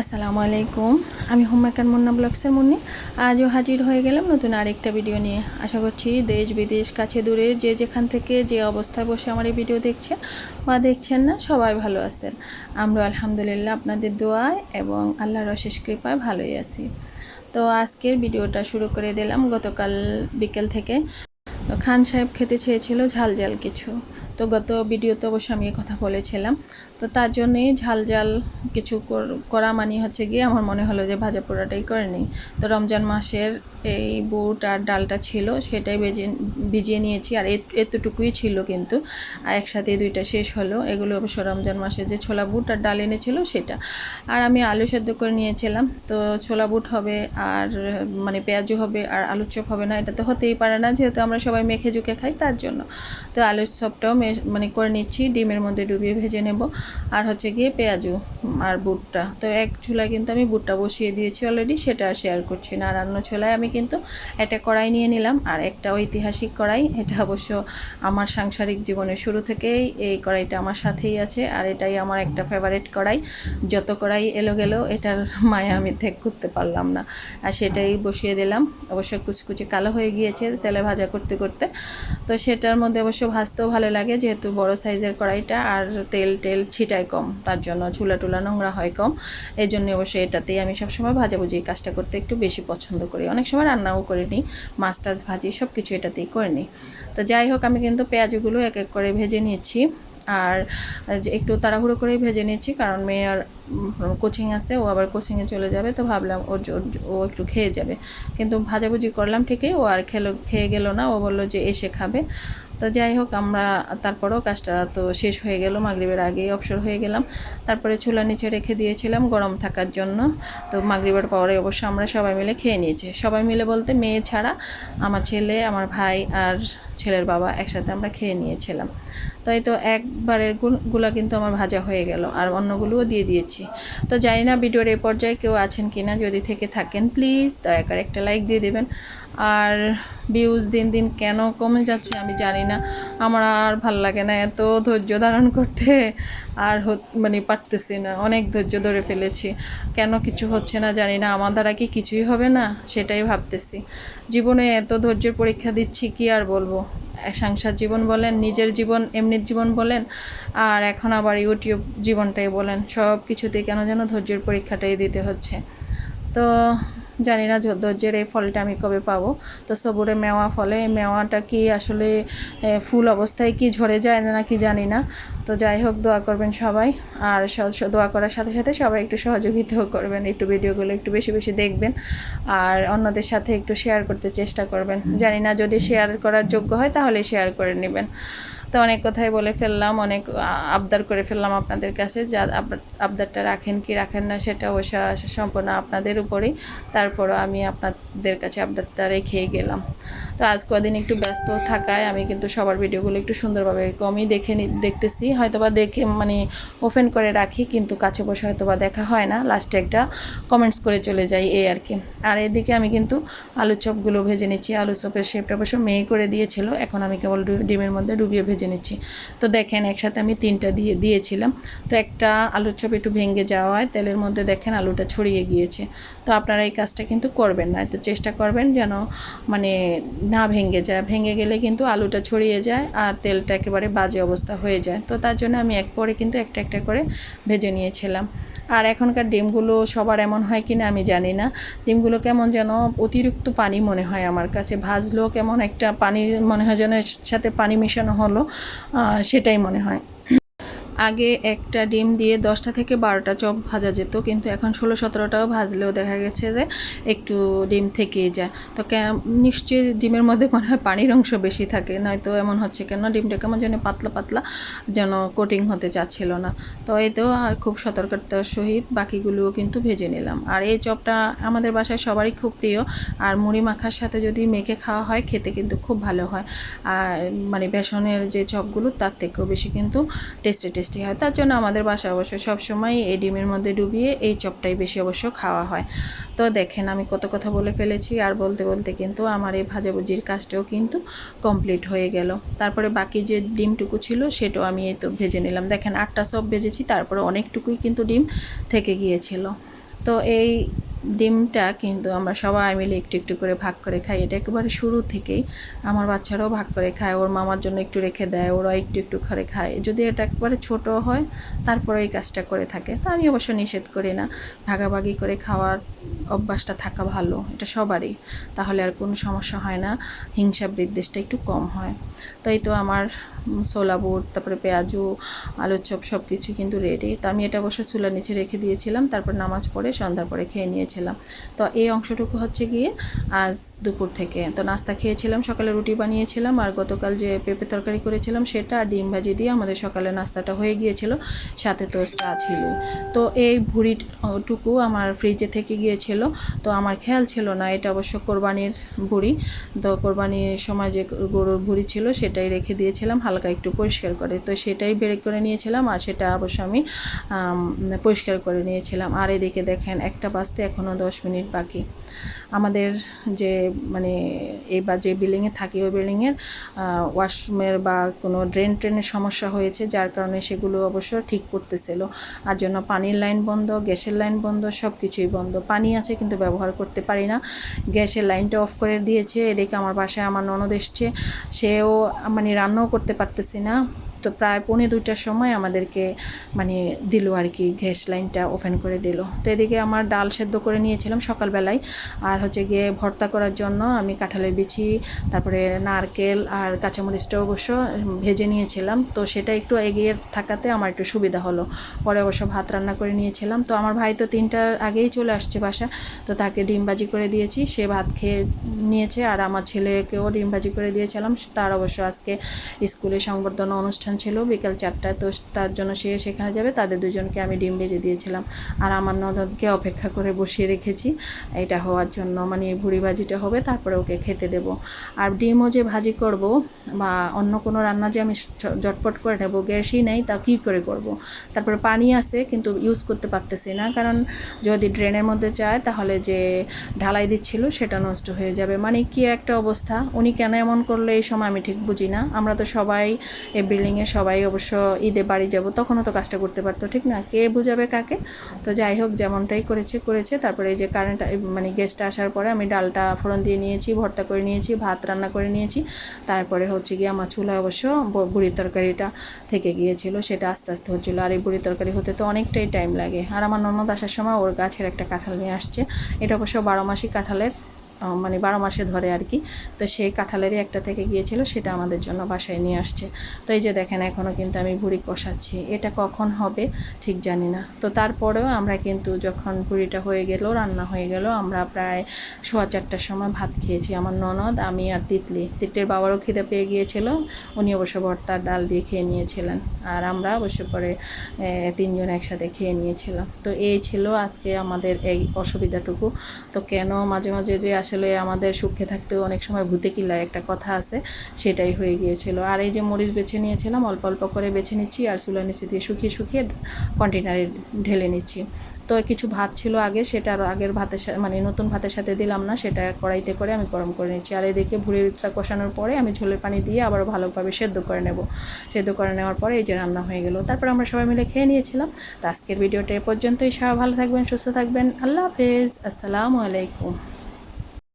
আসসালামু আলাইকুম। আমি হোমমেকার মুন্না ব্লগসের মুন্নি। আজও হাজির হয়ে গেলাম নতুন আরেকটা ভিডিও নিয়ে। আশা করছি দেশ, বিদেশ, কাছে দূরে যে যেখান থেকে যে অবস্থায় বসে আমার এই ভিডিও দেখছেন বা দেখছেন না, সবাই ভালো আছেন। আমরা আলহামদুলিল্লাহ আপনাদের দোয়ায় এবং আল্লাহর অশেষ কৃপায় ভালোই আছি। তো আজকের ভিডিওটা শুরু করে দিলাম। গতকাল বিকেল থেকে খান সাহেব খেতে চেয়েছিল ঝাল ঝাল কিছু। তো গত ভিডিওতে অবশ্য আমি কথা বলেছিলাম। তো তার জন্যেই ঝাল ঝাল কিছু কর- মানে হচ্ছে গিয়ে আমার মনে হলো যে ভাজা পোড়াটাই করে নিই। তো রমজান মাসের এই বুট আর ডালটা ছিল সেটাই বেজে, ভিজিয়ে নিয়েছি আর এত- এতটুকুই ছিল কিন্তু। আর একসাথে দুইটা শেষ হলো। এগুলো অবশ্য রমজান মাসে যে ছোলা বুট আর ডাল এনেছিল সেটা। আর আমি আলু সেদ্ধ করে নিয়েছিলাম। তো ছোলা বুট হবে আর মানে পেঁয়াজু হবে আর আলুর চপ হবে না। এটা তো হতেই পারে না যেহেতু আমরা সবাই মেখে ঝুঁকে খাই তার জন্য। তো আলুর চপটাও মানে করে নিচ্ছি। ডিমের মধ্যে ডুবিয়ে ভেজে নেব। আর হচ্ছে গিয়ে পেঁয়াজু আর বুটটা। তো এক চুলায় কিন্তু আমি বুটটা বসিয়ে দিয়েছি অলরেডি সেটা শেয়ার করছি না। আর অন্য চুলায় আমি কিন্তু একটা কড়াই নিয়ে নিলাম, আর একটা ঐতিহাসিক কড়াই। এটা অবশ্য আমার সাংসারিক জীবনের শুরু থেকেই এই কড়াইটা আমার সাথেই আছে, আর এটাই আমার একটা ফেভারিট কড়াই। যত কড়াই এলো গেল, এটার মায়া আমি ত্যাগ করতে পারলাম না। আর সেটাই বসিয়ে দিলাম। অবশ্য কুচকুচি কালো হয়ে গিয়েছে তেলে ভাজা করতে করতে। তো সেটার মধ্যে অবশ্য ভাজতেও ভালো লাগে, যেহেতু বড় সাইজের কড়াইটা, আর তেল টেল ছিটায় কম, তার জন্য চুলা টুলা নোংরা হয় কম। এই জন্য অবশ্যই এটাতেই আমি সবসময় ভাজাভুজি এই কাজটা করতে একটু বেশি পছন্দ করি। অনেক সময় রান্নাও করে নিই, মাছ টাছ ভাজি সব কিছু এটাতেই করে নিই। তো যাই হোক, আমি কিন্তু পেঁয়াজগুলো এক এক করে ভেজে নিয়েছি আর একটু তাড়াহুড়ো করেই ভেজে নিচ্ছি, কারণ মেয়ের কোচিং আছে, ও আবার কোচিংয়ে চলে যাবে, তো ভাবলাম ওর ও একটু খেয়ে যাবে। কিন্তু ভাজাভুজি করলাম ঠিকই, ও আর খেলো, খেয়ে গেল না, ও বলল যে এসে খাবে। তো যাই হোক, আমরা তারপরেও কাজটা তো শেষ হয়ে গেল, মাগরীবের আগেই অবসর হয়ে গেলাম। তারপরে চুলা নিচে রেখে দিয়েছিলাম গরম থাকার জন্য। তো মাগরীবের পরে অবশ্য আমরা সবাই মিলে খেয়ে নিয়েছি। সবাই মিলে বলতে মেয়ে ছাড়া আমার ছেলে, আমার ভাই আর ছেলের বাবা একসাথে আমরা খেয়ে নিয়েছিলাম। তাই তো একবারেরগুলো কিন্তু আমার ভাজা হয়ে গেল, আর অন্যগুলোও দিয়ে দিয়েছি। তো জানি না ভিডিওর এই পর্যায়ে কেউ আছেন কি না যদি থেকে থাকেন প্লিজ দয়া করে একটা লাইক দিয়ে দেবেন। আর ভিউজ দিন দিন কেন কমে যাচ্ছে আমি জানি না, আমার আর ভালো লাগে না এত ধৈর্য ধারণ করতে। আর মানে পারতেছি না। অনেক ধৈর্য ধরে ফেলেছি। কেন কিছু হচ্ছে না জানি না। আমার দ্বারা কি কিছুই হবে না? সেটাই ভাবতেছি। জীবনে এত ধৈর্যের পরীক্ষা দিচ্ছি, কি আর বলব? সংসার জীবন বলেন, নিজের জীবন এমনি জীবন বলেন, আর এখন আবার ইউটিউব জীবনটাই বলেন। সব কিছুতে কেন যেন ধৈর্যের পরীক্ষাটাই দিতে হচ্ছে। তো জানি না ধৈর্যের এই ফলটা আমি কবে পাবো। তো সবুরে মেওয়া ফলে মেওয়াটা কি আসলে ফুল অবস্থায় কি ঝরে যায় না কি জানি না। তো যাই হোক, দোয়া করবেন সবাই। আর দোয়া করার সাথে সাথে সবাই একটু সহযোগিতাও করবেন, একটু ভিডিওগুলো একটু বেশি বেশি দেখবেন। আর অন্যদের সাথে একটু শেয়ার করতে চেষ্টা করবেন। জানি না, যদি শেয়ার করার যোগ্য হয় তাহলে শেয়ার করে নেবেন। তো অনেক কথাই বলে ফেললাম, অনেক আবদার করে ফেললাম আপনাদের কাছে যা আবদারটা রাখেন কি রাখেন না সেটা অবশ্য সম্পূর্ণ আপনাদের উপরেই। তারপরও আমি আপনাদের কাছে আবদারটা রেখেই গেলাম। তো আজ কদিন একটু ব্যস্ত থাকায় আমি কিন্তু সবার ভিডিওগুলো একটু সুন্দরভাবে কমই দেখে দেখতেছি। হয়তোবা দেখে মানে ওপেন করে রাখি, কিন্তু কাছে বসে হয়তোবা দেখা হয় না। লাস্টে একটা কমেন্টস করে চলে যাই এই আর কি। আর এদিকে আমি কিন্তু আলু চপগুলো ভেজে নিচ্ছি। আলু চপের শেপটা অবশ্য মেয়ে করে দিয়েছিল। এখন আমি কেবল ডিমের মধ্যে ডুবিয়ে ভেজে নিচ্ছি। তো দেখেন, একসাথে আমি তিনটা দিয়ে, দিয়েছিলাম। তো একটা আলুর চপ একটু ভেঙে যাওয়ায় তেলের মধ্যে দেখেন আলুটা ছড়িয়ে গিয়েছে। তো আপনারা এই কাজটা কিন্তু করবেন না তো চেষ্টা করবেন যেন মানে না ভেঙে যায়। ভেঙে গেলে কিন্তু আলুটা ছড়িয়ে যায় আর তেলটা একেবারে বাজে অবস্থা হয়ে যায়। তো তার জন্য আমি এক পরে কিন্তু একটা একটা করে ভেজে নিয়েছিলাম। আর এখনকার ডিমগুলো সবার এমন হয় কি না আমি জানি না। ডিমগুলো কেমন যেন অতিরিক্ত পানি মনে হয় আমার কাছে। ভাজলো কেমন একটা পানির মনে হয় যেন সাথে পানি মেশানো হলো সেটাই মনে হয়। আগে একটা ডিম দিয়ে দশটা থেকে বারোটা চপ ভাজা যেত, কিন্তু এখন ষোলো সতেরোটাও ভাজলেও দেখা গেছে যে একটু ডিম থেকেই যায়। তো নিশ্চয়ই ডিমের মধ্যে মনে হয় পানির অংশ বেশি থাকে, নয়তো এমন হচ্ছে কেন ডিমটা কেমন যেন পাতলা পাতলা যেন কোটিং হতে চাচ্ছিল না। তো তো আর খুব সতর্কতার সহিত বাকিগুলোও কিন্তু ভেজে নিলাম। আর এই চপটা আমাদের বাসায় সবারই খুব প্রিয়, আর মুড়ি মাখার সাথে যদি মেখে খাওয়া হয়, খেতে কিন্তু খুব ভালো হয়। আর মানে বেসনের যে চপগুলো, তার থেকেও বেশি কিন্তু টেস্টি টেস্টি হয়, তার জন্য আমাদের বাসায় অবশ্য সবসময় এই ডিমের মধ্যে ডুবিয়ে এই চপটাই বেশি অবশ্য খাওয়া হয়। তো দেখেন আমি কত কথা বলে ফেলেছি, আর বলতে বলতে কিন্তু আমার এই ভাজাভুজির কাজটাও কিন্তু কমপ্লিট হয়ে গেল। তারপরে বাকি যে ডিমটুকু ছিল সেটাও আমি এই তো ভেজে নিলাম। দেখেন আটটা চপ ভেজেছি, তারপরে অনেকটুকুই কিন্তু ডিম থেকে গিয়েছিল। তো এই ডিমটা কিন্তু আমরা সবাই মিলে একটু একটু করে ভাগ করে খাই। এটা একেবারে শুরু থেকেই আমার বাচ্চারাও ভাগ করে খায়, ওর মামার জন্য একটু রেখে দেয়, ওরা একটু একটু করে খায়। যদি এটা একবারে ছোট হয়, তারপরে এই কাজটা করে থাকে। তা আমি অবশ্য নিষেধ করি না। ভাগাভাগি করে খাওয়ার অভ্যাসটা থাকা ভালো, এটা সবারই। তাহলে আর কোনো সমস্যা হয় না, হিংসা বিদ্বেষটা একটু কম হয়। তাই তো আমার ছোলা বুট, তারপরে পেঁয়াজু, আলুর চপ সব কিছু কিন্তু রেডি তো আমি এটা অবশ্য চুলার নিচে রেখে দিয়েছিলাম, তারপর নামাজ পড়ে সন্ধ্যার পরে খেয়ে নিয়েছিলাম তো এই অংশটুকু হচ্ছে গিয়ে আজ দুপুর থেকে। তো নাস্তা খেয়েছিলাম, সকালে রুটি বানিয়েছিলাম আর গতকাল যে পেঁপে তরকারি করেছিলাম সেটা আর ডিম ভাজি দিয়ে আমাদের সকালে নাস্তাটা হয়ে গিয়েছিল, সাথে তো চা ছিল। তো এই ভুড়িটুকু আমার ফ্রিজে থেকে গিয়েছিল, তো আমার খেয়াল ছিল না এটা অবশ্য কোরবানির ভুড়ি। তো কোরবানির সময় যে গরুর ভুড়ি ছিল সেটাই রেখে দিয়েছিলাম, হালকা একটু পরিষ্কার করে। তো সেটাই বের করে নিয়েছিলাম আর সেটা অবশ্য আমি পরিষ্কার করে নিয়েছিলাম। আর এদিকে দেখেন একটা বাজতে এখনও দশ মিনিট বাকি। আমাদের যে মানে এই বা যে বিল্ডিংয়ে থাকি, ওই বিল্ডিংয়ের ওয়াশরুমের বা কোনো ড্রেন ট্রেনের সমস্যা হয়েছে, যার কারণে সেগুলো অবশ্য ঠিক করতেছিল। আর জন্য পানির লাইন বন্ধ, গ্যাসের লাইন বন্ধ সব কিছুই বন্ধ। পানি আছে কিন্তু ব্যবহার করতে পারি না। গ্যাসের লাইনটা অফ করে দিয়েছে। এদিকে আমার বাসায় আমার ননদ এসছে। সেও মানে রান্নাও করতে পারতেছি না। তো প্রায় পৌনে দুইটার সময় আমাদেরকে মানে দিল আর কি, গ্যাস লাইনটা ওপেন করে দিল। তো এদিকে আমার ডাল সেদ্ধ করে নিয়েছিলাম সকালবেলায়। আর হচ্ছে গিয়ে ভর্তা করার জন্য আমি কাঁঠালের বিচি, তারপরে নারকেল আর কাঁচামরিচটা অবশ্য ভেজে নিয়েছিলাম। তো সেটা একটু এগিয়ে থাকাতে আমার একটু সুবিধা হলো। পরে অবশ্য ভাত রান্না করে নিয়েছিলাম। তো আমার ভাই তো তিনটার আগেই চলে আসছে বাসা তো তাকে ডিম ভাজি করে দিয়েছি, সে ভাত খেয়ে নিয়েছে। আর আমার ছেলেকেও ডিম ভাজি করে দিয়েছিলাম। তার অবশ্য আজকে স্কুলে সংবর্ধনা অনুষ্ঠান ছিল, বিকেল চারটায়। তো তার জন্য সে সেখানে যাবে, তাদের দুজনকে আমি ডিম ভেজে দিয়েছিলাম। আর আমার ননদকে অপেক্ষা করে বসিয়ে রেখেছি। এটা হওয়ার জন্য মানে ভুড়ি ভাজিটা হবে, তারপরে ওকে খেতে দেব। আর ডিমও যে ভাজি করব, বা অন্য কোনো রান্না যে আমি জটপট করে নেব, গ্যাসই নেই, তা কী করে করব। তারপরে পানি আছে, কিন্তু ইউজ করতে পারতেছি না। কারণ যদি ড্রেনের মধ্যে চায় তাহলে যে ঢালাই দিচ্ছিল, সেটা নষ্ট হয়ে যাবে। মানে কি একটা অবস্থা? উনি কেন এমন করলে, এই সময় আমি ঠিক বুঝি না। আমরা তো সবাই এই বিল্ডিংয়ে সবাই অবশ্য ঈদে বাড়ি যাব, তখনও তো কাজটা করতে পারতো, ঠিক না? কে বুঝাবে কাকে? তো যাই হোক, যেমনটাই করেছে করেছে। তারপরে এই যে কারেন্ট মানে গেস্টটা আসার পরে আমি ডালটা ফোড়ন দিয়ে নিয়েছি, ভর্তা করে নিয়েছি, ভাত রান্না করে নিয়েছি। তারপরে হচ্ছে গিয়ে আমার চুলা অবশ্য বুড়ির তরকারিটা থেকে গিয়েছিল, সেটা আস্তে আস্তে হচ্ছিল। আর এই বুড়ির তরকারি হতে তো অনেকটাই টাইম লাগে। আর আমার ননদ আসার সময় ওর গাছের একটা কাঁঠাল নিয়ে আসছে। এটা অবশ্য বারো মাসি কাঁঠালের। মানে বারো মাসে ধরে আর কি। তো সেই কাঁঠালেরই একটা থেকে গিয়েছিল, সেটা আমাদের জন্য বাসায় নিয়ে আসছে। তো এই যে দেখেন এখনও কিন্তু আমি ভুড়ি কষাচ্ছি। এটা কখন হবে ঠিক জানি না। তো তারপরেও আমরা কিন্তু যখন ভুড়িটা হয়ে গেল, রান্না হয়ে গেল, আমরা প্রায় সোয়া চারটার সময় ভাত খেয়েছি। আমার ননদ, আমি আর তিতলি। তিতলির বাবারও খিদে পেয়ে গিয়েছিল, উনি অবশ্য ভর্তার ডাল দিয়ে খেয়ে নিয়েছিলেন। আর আমরা অবশ্য পরে তিনজন একসাথে খেয়ে নিয়েছিলাম। তো এই ছিল আজকে আমাদের এই অসুবিধাটুকু। তো কেন মাঝে মাঝে যে আসলে আমাদের সুখে থাকতেও অনেক সময় ভূতে কিলার একটা কথা আছে, সেটাই হয়ে গিয়েছিল। আর এই যে মরিচ বেছে নিয়েছিলাম, অল্প অল্প করে বেছে নিচ্ছি আর চুলার নিচে দিয়ে শুকিয়ে শুকিয়ে কন্টেনারে ঢেলে নিচ্ছি। তো কিছু ভাত ছিল আগে, সেটা আর আগের ভাতের সাথে মানে নতুন ভাতের সাথে দিলাম না, সেটা কড়াইতে করে আমি গরম করে নিচ্ছি। আর এদিকে ভুড়িটা কষানোর পরে আমি ঝোলের পানি দিয়ে আবার ভালোভাবে সেদ্ধ করে নেব। সেদ্ধ করে নেওয়ার পরে এই যে রান্না হয়ে গেল। তারপর আমরা সবাই মিলে খেয়ে নিয়েছিলাম। তো আজকের ভিডিওটা এ পর্যন্তই। সবাই ভালো থাকবেন, সুস্থ থাকবেন। আল্লাহ হাফেজ। আসসালামু আলাইকুম।